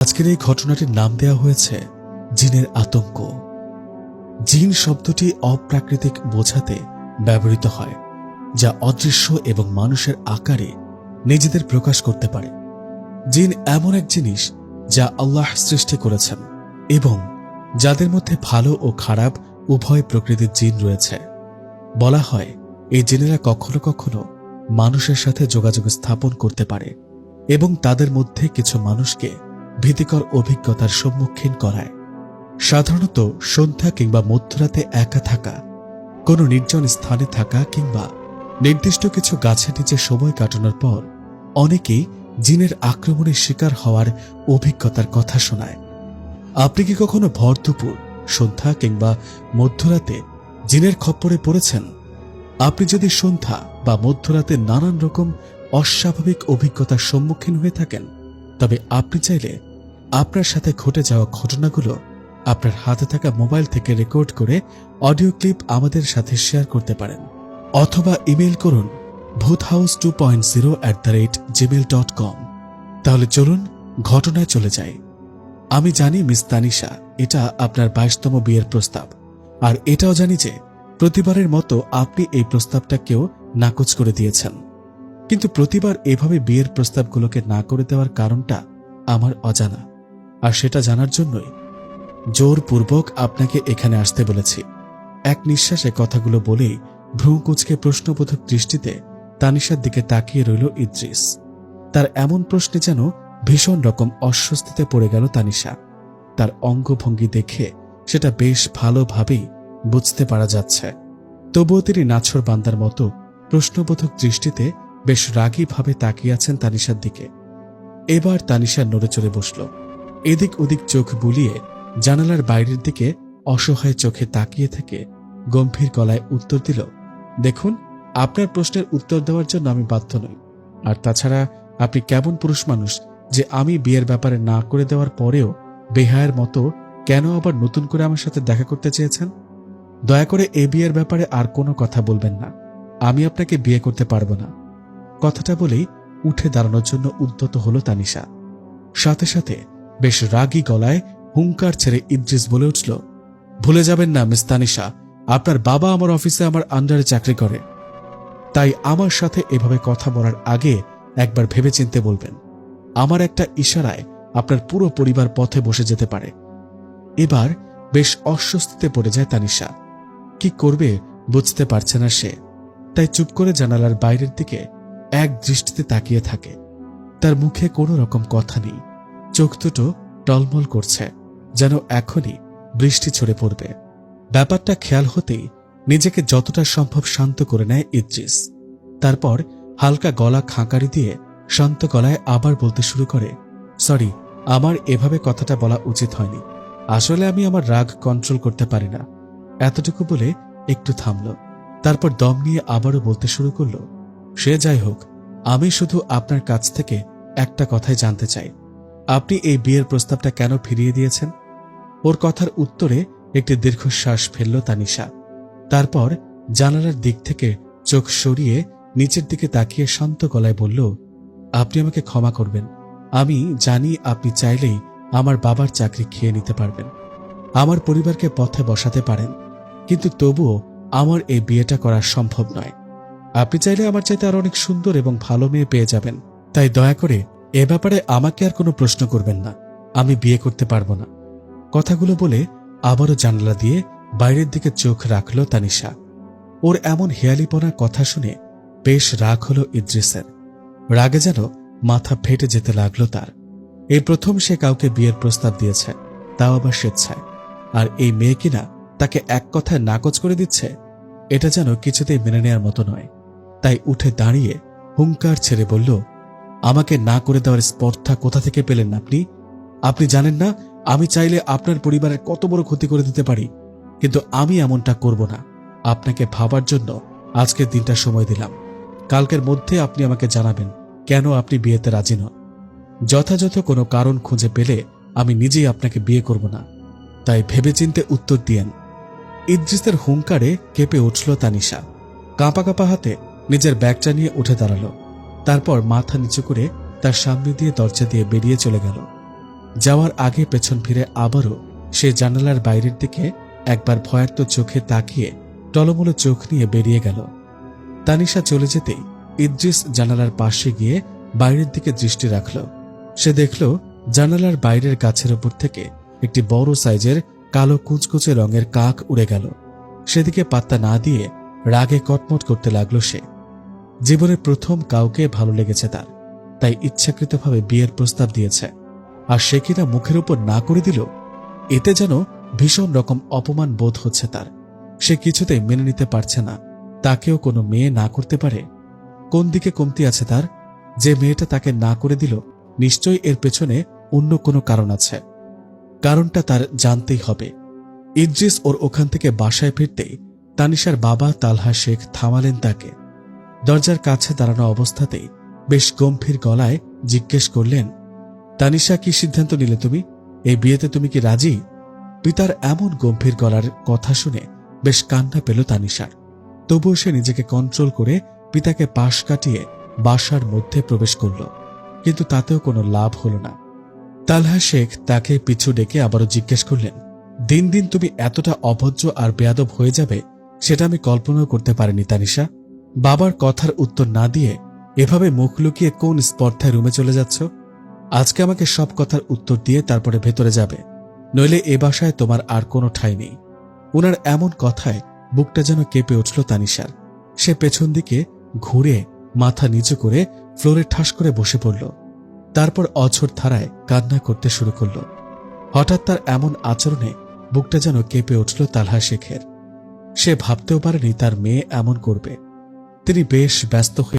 আজকের এই ঘটনাটির নাম দেওয়া হয়েছে জিনের আতঙ্ক। জিন শব্দটি অপ্রাকৃতিক বোঝাতে ব্যবহৃত হয়, যা অদৃশ্য এবং মানুষের আকারে নিজেদের প্রকাশ করতে পারে। জিন এমন এক জিনিস যা আল্লাহ সৃষ্টি করেছেন এবং যাদের মধ্যে ভালো ও খারাপ উভয় প্রকৃতির জিন রয়েছে। বলা হয়, এই জিনেরা কখনো কখনো মানুষের সাথে যোগাযোগ স্থাপন করতে পারে এবং তাদের মধ্যে কিছু মানুষকে ভীতিকর অভিজ্ঞতার সম্মুখীন করায়। সাধারণত সন্ধ্যা কিংবা মধ্যরাতে একা থাকা, কোনো নির্জন স্থানে থাকা কিংবা নির্দিষ্ট কিছু গাছের নিচে সময় কাটানোর পর অনেকেই জিনের আক্রমণের শিকার হওয়ার অভিজ্ঞতার কথা শোনায়। আপনি কি কখনো ভর দুপুর, সন্ধ্যা কিংবা মধ্যরাতে জিনের খপ্পরে পড়েছেন? আপনি যদি সন্ধ্যা বা মধ্যরাতে নানান রকম অস্বাভাবিক অভিজ্ঞতার সম্মুখীন হয়ে থাকেন, তবে আপনি চাইলে আপনার সাথে ঘটে যাওয়া ঘটনাগুলো আপনার হাতে থাকা মোবাইল থেকে রেকর্ড করে অডিও ক্লিপ আমাদের সাথে শেয়ার করতে পারেন। অথবা ইমেল করুন Bhoot house two point zero at the rate Gmail dot com. তাহলে চলুন ঘটনায় চলে যাই। আমি জানি মিস তানিশা, এটা আপনার বাইশতম বিয়ের প্রস্তাব। আর এটাও জানি যে প্রতিবারের মতো আপনি এই প্রস্তাবটাকেও নাকচ করে দিয়েছেন। কিন্তু প্রতিবার এভাবে বিয়ের প্রস্তাবগুলোকে না করে দেওয়ার কারণটা আমার অজানা। আর সেটা জানার জন্যই জোরপূর্বক আপনাকে এখানে আসতে বলেছি। এক নিঃশ্বাসে কথাগুলো বলেই ভ্রু কুচকে প্রশ্নবোধক দৃষ্টিতে তানিশার দিকে তাকিয়ে রইল ইদ্রিস। তার এমন প্রশ্নে যেন ভীষণ রকম অস্বস্তিতে পড়ে গেল তানিশা। তার অঙ্গভঙ্গি দেখে সেটা বেশ ভালোভাবেই বুঝতে পারা যাচ্ছে। তবুও তিনি নাছর বান্দার মতো প্রশ্নবোধক দৃষ্টিতে বেশ রাগীভাবে তাকিয়ে আছেন তানিশার দিকে। এবার তানিশা নড়ে চড়ে বসল। এদিক ওদিক চোখ বুলিয়ে জানালার বাইরের দিকে অসহায় চোখে তাকিয়ে থেকে গম্ভীর গলায় উত্তর দিল, দেখুন, আপনার প্রশ্নের উত্তর দেওয়ার জন্য আমি বাধ্য নই। আর তাছাড়া আপনি কেমন পুরুষ মানুষ যে আমি বিয়ের ব্যাপারে না করে দেওয়ার পরেও বেহায়ের মতো কেন আবার নতুন করে আমার সাথে দেখা করতে চেয়েছেন? দয়া করে এ বিয়ের ব্যাপারে আর কোনো কথা বলবেন না। আমি আপনাকে বিয়ে করতে পারব না। কথাটা বলেই উঠে দাঁড়ানোর জন্য উদ্যত হলো তানিশা। সাথে সাথে বেশ রাগী গলায় হুঙ্কার ছেড়ে ইদ্রিস বলে উঠল, ভুলে যাবেন না, মিস তানিশা। আপনার বাবা আমার অফিসে আমার আন্ডারে চাকরি করে। তাই আমার সাথে এভাবে কথা বলার আগে একবার ভেবেচিন্তে বলবেন, আমার একটা ইশারায় আপনার পুরো পরিবার পথে বসে যেতে পারে। এবার বেশ অস্বস্তিতে পড়ে যায় তানিশা। কি করবে বুঝতে পারছে না সে। তাই চুপ করে জানালার বাইরের দিকে এক দৃষ্টিতে তাকিয়ে থাকে। তার মুখে কোনো রকম কথা নেই। চোখ দুটো টলমল করছে, যেন এখনই বৃষ্টি ছড়ে পড়বে। ব্যাপারটা খেয়াল হতেই নিজেকে যতটা সম্ভব শান্ত করে নেয় ইদ্রিস। তারপর হালকা গলা খাঁকারি দিয়ে শান্ত গলায় আবার বলতে শুরু করে, সরি, আমার এভাবে কথাটা বলা উচিত হয়নি। আসলে আমি আমার রাগ কন্ট্রোল করতে পারি না। এতটুকু বলে একটু থামল। তারপর দম নিয়ে আবারও বলতে শুরু করল, সে যাই হোক, আমি শুধু আপনার কাছ থেকে একটা কথাই জানতে চাই। আপনি এই বিয়ের প্রস্তাবটা কেন ফিরিয়ে দিয়েছেন? ওর কথার উত্তরে একটি দীর্ঘশ্বাস ফেলল তানিশা। তারপর জানালার দিক থেকে চোখ সরিয়ে নিচের দিকে তাকিয়ে শান্ত গলায় বলল, আপনি আমাকে ক্ষমা করবেন। আমি জানি আপনি চাইলেই আমার বাবার চাকরি খেয়ে নিতে পারবেন। আমার পরিবারকে পথে বসাতে পারেন। কিন্তু তবুও আমার এই বিয়েটা করা সম্ভব নয়। আপনি চাইলে আমার চাইতে আরও অনেক সুন্দর এবং ভালো মেয়ে পেয়ে যাবেন। তাই দয়া করে এ ব্যাপারে আমাকে আর কোনো প্রশ্ন করবেন না। আমি বিয়ে করতে পারব না। কথাগুলো বলে আবারও জানলা দিয়ে বাইরের দিকে চোখ রাখল তানিশা। ওর এমন হেয়ালিপনার কথা শুনে বেশ রাগ হল ইদ্রিসের। রাগে যেন মাথা ফেটে যেতে লাগল তার। এই প্রথম সে কাউকে বিয়ের প্রস্তাব দিয়েছে, তাও আবার স্বেচ্ছায়। আর এই মেয়ে কিনা তাকে এক কথায় নাকচ করে দিচ্ছে? এটা যেন কিছুতেই মেনে নেওয়ার মতো নয়। তাই উঠে দাঁড়িয়ে হুঙ্কার ছেড়ে বলল আমাকে না করে দেওয়ার স্পর্ধা কোথা থেকে পেলেন আপনি? আপনি জানেন না, আমি চাইলে আপনার পরিবারের কত বড় ক্ষতি করে দিতে পারি, কিন্তু আমি এমনটা করব না। আপনাকে ভাবার জন্য আজকের দিনটা সময় দিলাম। কালকের মধ্যে আপনি আমাকে জানাবেন কেন আপনি বিয়েতে রাজি নন। যথাযথ কোনো কারণ খুঁজে পেলে আমি নিজেই আপনাকে বিয়ে করব না। তাই ভেবেচিন্তে উত্তর দিয়েন। ইদ্রিসের হুঙ্কারে কেঁপে উঠল তানিশা। কাঁপা কাঁপা হাতে নিজের ব্যাগটা নিয়ে উঠে দাঁড়াল। তারপর মাথা নিচু করে তার সামনে দিয়ে দরজা দিয়ে বেরিয়ে চলে গেল। যাওয়ার আগে পেছন ফিরে আবারও সে জানালার বাইরের দিকে একবার ভয়ার্ত চোখে তাকিয়ে টলমলো চোখ নিয়ে বেরিয়ে গেল। তানিশা চলে যেতেই ইদ্রিস জানালার পাশে গিয়ে বাইরের দিকে দৃষ্টি রাখল। সে দেখল জানালার বাইরের গাছের ওপর থেকে একটি বড় সাইজের কালো কুচকুচে রঙের কাক উড়ে গেল। সেদিকে পাত্তা না দিয়ে রাগে কটমট করতে লাগল সে। জীবনে প্রথম কাউকে ভালো লেগেছে তার। তাই ইচ্ছাকৃতভাবে বিয়ের প্রস্তাব দিয়েছে। আর সে কিনা মুখের উপর না করে দিল, এতে যেন ভীষণ রকম অপমান বোধ হচ্ছে তার। সে কিছুতেই মেনে নিতে পারছে না। তাকেও কোনো মেয়ে না করতে পারে। কোন দিকে কমতি আছে তার? যে মেয়েটা তাকে না করে দিল, নিশ্চয়ই এর পেছনে অন্য কোনো কারণ আছে। কারণটা তার জানতেই হবে। ইদ্রিস ওর ওখান থেকে বাসায় ফিরতেই তানিশার বাবা তালহা শেখ থামালেন তাকে। দরজার কাছে দাঁড়ানো অবস্থাতেই বেশ গম্ভীর গলায় জিজ্ঞেস করলেন, তানিশা কি সিদ্ধান্ত নিলে তুমি? এই বিয়েতে তুমি কি রাজি? পিতার এমন গম্ভীর গলার কথা শুনে বেশ কান্না পেল তানিশার। তবুও সে নিজেকে কন্ট্রোল করে পিতাকে পাশ কাটিয়ে বাসার মধ্যে প্রবেশ করল, কিন্তু তাতেও কোনো লাভ হল না। তালহা শেখ তাকে পিছু ডেকে আবারও জিজ্ঞেস করলেন, দিন দিন তুমি এতটা অভদ্র আর বেয়াদব হয়ে যাবে, সেটা আমি কল্পনাও করতে পারিনি তানিশা। বাবার কথার উত্তর না দিয়ে এভাবে মুখ লুকিয়ে কোন স্পর্ধায় রুমে চলে যাচ্ছ? আজকে আমাকে সব কথার উত্তর দিয়ে তারপরে ভেতরে যাবে। নইলে এ বাসায় তোমার আর কোনো ঠাঁই নেই। ওনার এমন কথায় বুকটা যেন কেঁপে উঠল তানিশার। সে পেছন দিকে ঘুরে মাথা নিচু করে ফ্লোরে ঠাস করে বসে পড়ল। তারপর অছর ধারায় কান্না করতে শুরু করল। হঠাৎ তার এমন আচরণে বুকটা যেন কেঁপে উঠল তালহা শেখের। সে ভাবতেও পারেনি তার মেয়ে এমন করবে। তিনি বেশ ব্যস্ত হয়ে